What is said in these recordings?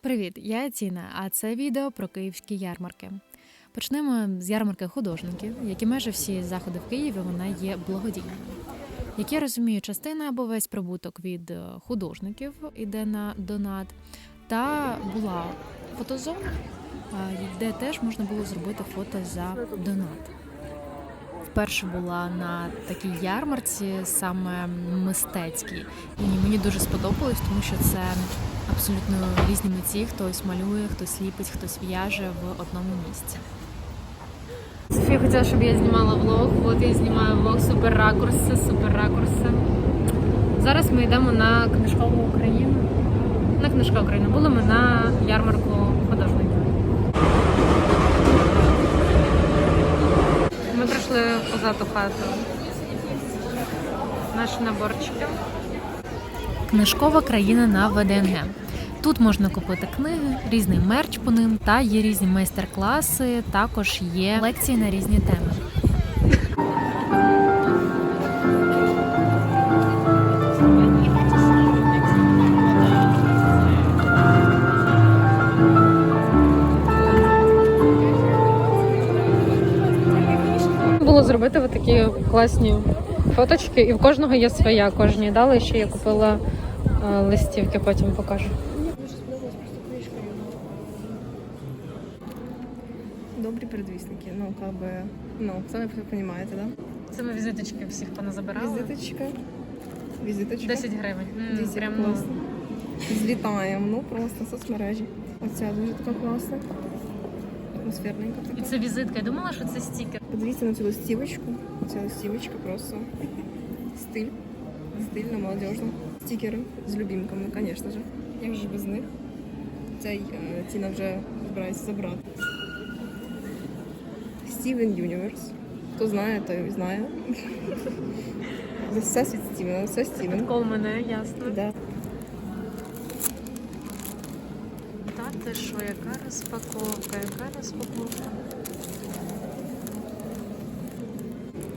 Привіт, я Тіна, а це відео про київські ярмарки. Почнемо з ярмарки художників, які майже всі заходи в Києві вона є благодійною. Як я розумію, частина або весь прибуток від е, художників іде на донат, та була фотозона, е, де теж можна було зробити фото за донат. Вперше була на такій ярмарці, саме мистецькій, і мені дуже сподобалось, тому що це абсолютно різні митці. Хтось малює, хтось ліпить, хтось в'яже в одному місці. Софія хотіла, щоб я знімала влог. От я знімаю влог супер ракурси, супер ракурси. Зараз ми йдемо на книжкову Україну. На книжка Україна. Були ми на ярмарку художників. Ми прийшли позаду хату. Наші наборчики. Книжкова країна на ВДНГ. Тут можна купити книги, різний мерч по ним та є різні майстер-класи. Також є лекції на різні теми. Було зробити от такі класні фоточки, і в кожного є своя. Кожній дали ще я купила е, листівки, потім покажу. Добрі передвісники. Ну, как бы, ну, самі ви розумієте, да? Це ми візиточки всіх поназабирали. Візиточка. Візиточка. 10 гривень. М, Десять, Прям ну, класно. Злітаємо, ну просто соцмережі. Оця дуже така класна. Атмосферненька І така. це візитка. Я думала, що це стікер. Подивіться на цю листівочку. Ця листівочка просто стиль. Стильно, молодежно. Стікери з любімками, звісно ж. Як же без них? Цей е, Тіна вже збирається забрати. Стівен Юніверс. Хто знає, той знає. Все світ Стівена, все Стівен. Кол мене, ясно. Да. Та ти що, яка розпаковка, яка розпаковка?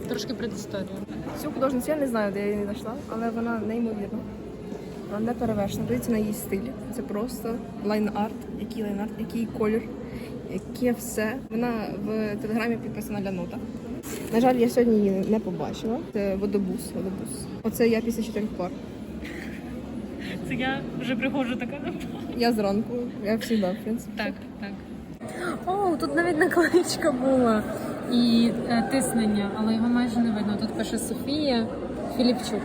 Трошки предісторія. Цю художницю я не знаю, де я її знайшла, але вона неймовірна. Вона не перевершена. Дивіться на її стиль. Це просто лайн-арт, який лайн-арт, який колір, яке все. Вона в телеграмі підписана для нота. На жаль, я сьогодні її не побачила. Це водобус, водобус. Оце я після чотирьох пар. Це я вже приходжу така. Я зранку, я завжди, в принципі. Так, так. О, тут навіть наклеїчка була і е, тиснення, але його майже не видно. Тут пише Софія Філіпчук.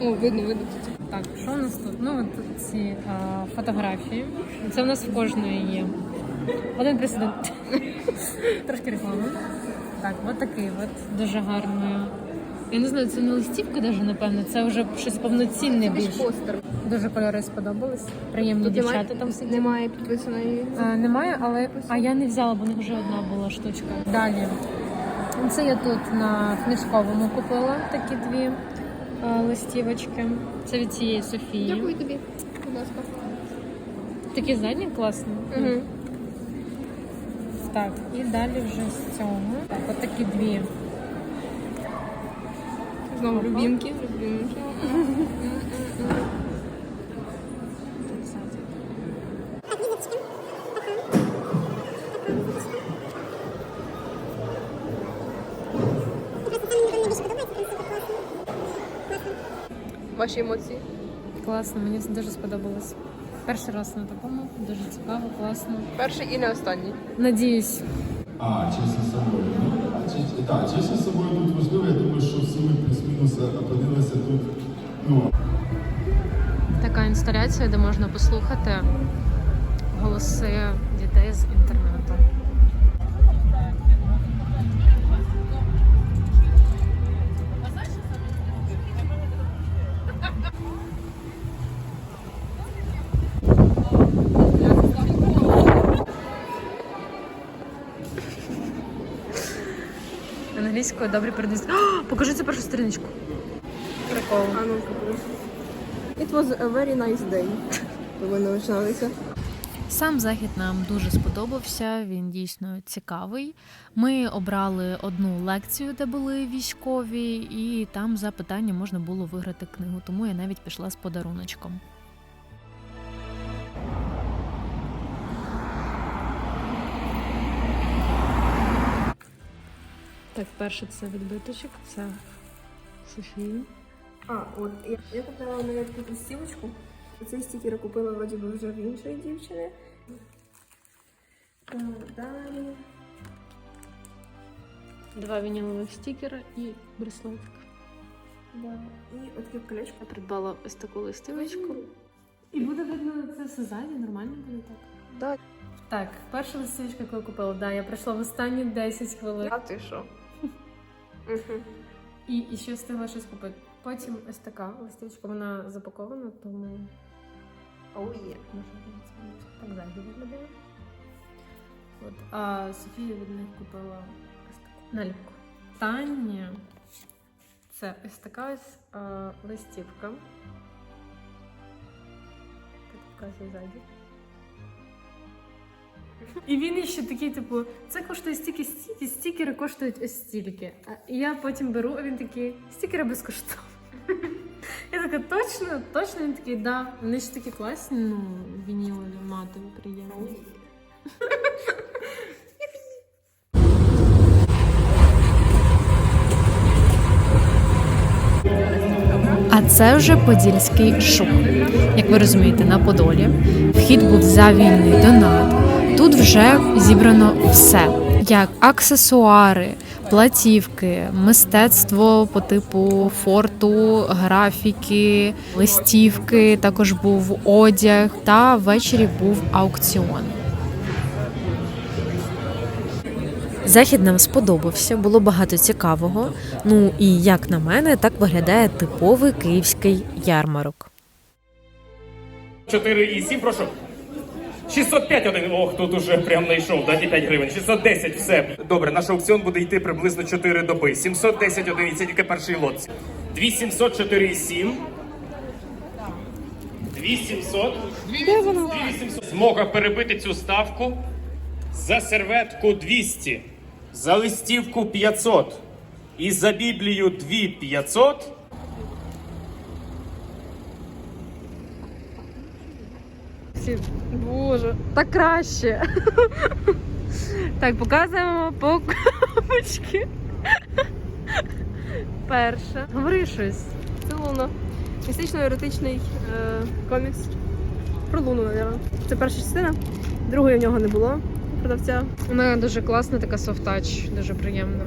О, видно, видно. тут. Так, що у нас тут? Ну, от ці а, фотографії. Це у нас в кожної є. Один президент. Трошки реклами. Так, от такий от дуже гарний. Я не знаю, це не листівка навіть, напевно, це вже щось повноцінне Більш постер. Дуже кольори сподобались. Приємні Тут дівчата немає, там сидять. немає підписаної. А, немає, але а я не взяла, бо в них вже одна була штучка. Далі. Це я тут на книжковому купила такі дві а, листівочки. Це від цієї Софії. Дякую тобі, будь ласка. Такі задні класні. Угу. Так, і далі вже з цього. Так, от такі дві. Знову любімки. любімки. Ваші емоції? Класно, мені дуже сподобалось. Перший раз на такому, дуже цікаво, класно. Перший і не останній. Надіюсь, А, чесно з собою. Ну, чи- так, чесно з собою тут важливо. Я думаю, що всі ми плюс-мінус опинилися тут. Ну, така інсталяція, де можна послухати голоси дітей з інтернету. Англійською добре передивись. Покажи цю першу сторіночку. Прикол. А ну It was a very nice day. Повинно починалися. Сам захід нам дуже сподобався. Він дійсно цікавий. Ми обрали одну лекцію, де були військові, і там за питання можна було виграти книгу. Тому я навіть пішла з подаруночком. Так, перше це відбиточок, це Софії. А, от я, я купила навіть таку стілочку. Цей стікер я купила вроді би вже в іншої дівчини. Далі. Два вінілових стікера і браслетик. Да. І от таке колечко. Я придбала ось таку листівочку. І буде видно це все ззаді, нормально буде так. Да. Так, перша листівочка, яку я купила, да, я пройшла в останні 10 хвилин. А ти що? І, і ще встигла щось купити. Потім ось така листівочка, вона запакована, тому Оу є. може це так ззаді виглядає. От. А Софія від них купила ось таку наліпку. Таня. Це ось така ось а, листівка. Так показує ззаді. І він ще такий, типу, це коштує стільки стільки, стікери коштують ось стільки. А я потім беру, а він такий, стікери безкоштовно. Я така, точно, точно він такий, да. Вони ж такі класні, ну, вінілові, матові, приємні. А це вже подільський шук. Як ви розумієте, на Подолі вхід був за вільний донат. Тут вже зібрано все, як аксесуари, платівки, мистецтво по типу форту, графіки, листівки. Також був одяг, та ввечері був аукціон. Захід нам сподобався, було багато цікавого. Ну і як на мене, так виглядає типовий київський ярмарок. 4 і 7, прошу. 605 один. Ох, тут уже прям знайшов, дайте 5 гривень. 610, все. Добре, наш аукціон буде йти приблизно 4 доби. 710 одиниць, тільки перший лот. 2700, 4 і 7. 2700. 2800. Змога перебити цю ставку. За серветку 200. За листівку 500. І за Біблію 2500. Боже, так краще. Так, показуємо покупочки. Перше. Говори щось. Це Луна. Містично-еротичний е, комікс. Про Луну, мабуть. Це перша частина. Другої в нього не було продавця. Вона дуже класна, така софтач, дуже приємна.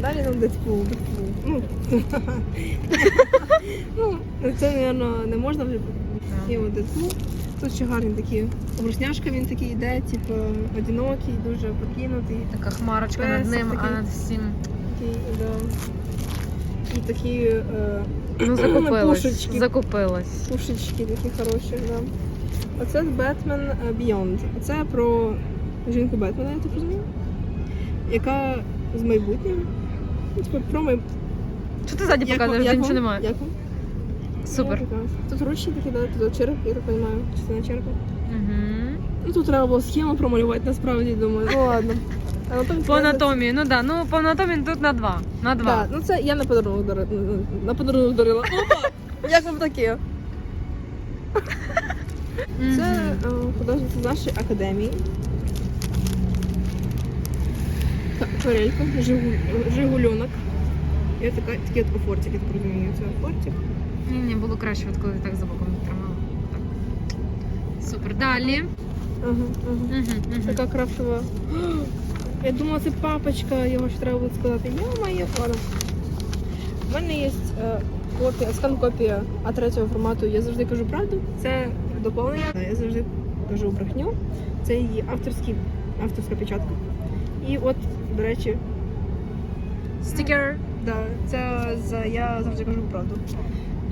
Далі нам Дедпул. Дедпул. Ну, ну, це, мабуть, не можна вже. І от Дедпул. Тут ще гарні такі обрусняшка, він такий йде, типу, одинокий, дуже покинутий. Така хмарочка Песик над ним, а над всім. Такий, да. І такі е, Ну, закупилась. Пушечки. Закупилась. пушечки такі хороші, да. Оце Batman Beyond. Це про жінку Бетмена, я так розумію, яка з майбутнього. Ну, типу, про майбутнє. Що ти ззаді показуєш? Нічого немає. Як вам? Супер. Ну. Тут ручки такі, да, тут череп, я так розумію, частина черепа. Угу. Ну тут треба було схему промалювати, насправді думаю. Ну ладно. Анатомія По анатомії, ну да, ну по анатомії тут на два. На два. Так, ну це я на подарунок дарила. На подарунок дарила. Опа! Як вам таке? Це е, художниця нашої академії. Ка- Карелька, Жигу- Жигульонок. І така, такий от офортик, я так розумію, це офортик. Ні, ні, було краще, от коли ти так за боком тримала. Так. Супер. Далі. Ага, ага. Така крафтова. Я думала, це папочка, його ж треба буде сказати. Я моє ладно. У мене є е, копія, скан-копія А3 формату. Я завжди кажу правду. Це доповнення. Я завжди кажу брехню. Це її авторський, авторська печатка. І от, до речі, Стікер. да, це за я завжди кажу правду.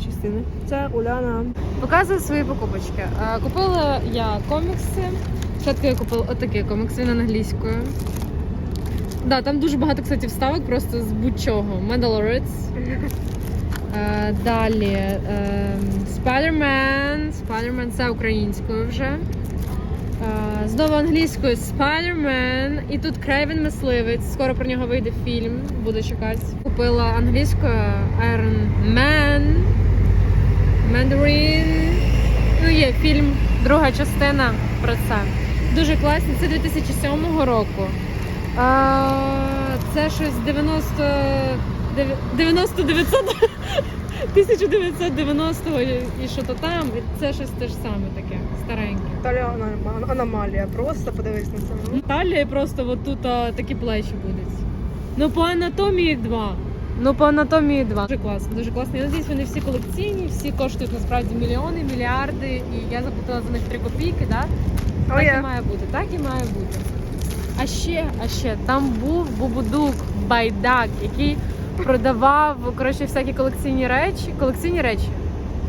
Частини. Це Уляна. Показую свої покупочки. Е, Купила я комікси. Спочатку я купила отакі комікси він англійською. Да, там дуже багато, кстати, вставок просто з будь-чого. Mandalorians. Е, Далі е, Spider-Man. Spider-Man це українською вже. Знову англійською Spider-Man. І тут Крейвен Мисливець. Скоро про нього вийде фільм. Буду чекати. Купила англійською Iron Man. Mandarin. Ну, є фільм, друга частина про це. Дуже класний. Це 2007 року. А, це щось 90... 90 900 1990 і, що то там, і це щось те ж саме таке, стареньке. Італія аномалія. Просто подивись на це. Талія просто от тут а, такі плечі будуть. Ну по анатомії два. Ну по анатомії два. Дуже класно, дуже класно. Я надіюсь, вони всі колекційні, всі коштують насправді мільйони, мільярди, і я заплатила за них 3 копійки, да? О, так є. і має бути, так і має бути. А ще, а ще там був Бубудук Байдак, який продавав коротше всякі колекційні речі. Колекційні речі.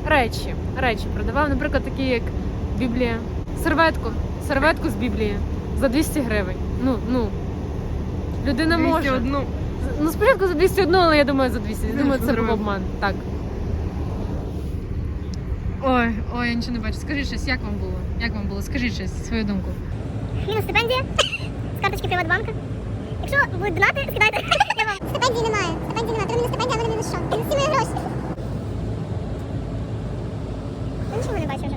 Речі. Речі продавав, наприклад, такі як Біблія. Серветку. Серветку з Біблії за 200 гривень. Ну, ну. Людина може. 201. Ну, спочатку за 201, але я думаю за 200. Я думаю, це був обман. Так. Ой, ой, я нічого не бачу. Скажи щось, як вам було? Як вам було? Скажи щось, свою думку. Мінус стипендія з карточки Приватбанка. Якщо ви донати, скидайте. Я вам. Стипендії немає. Стипендії немає. Три мінус стипендія, але не мінус що. Всі мої гроші. Я нічого не бачу вже.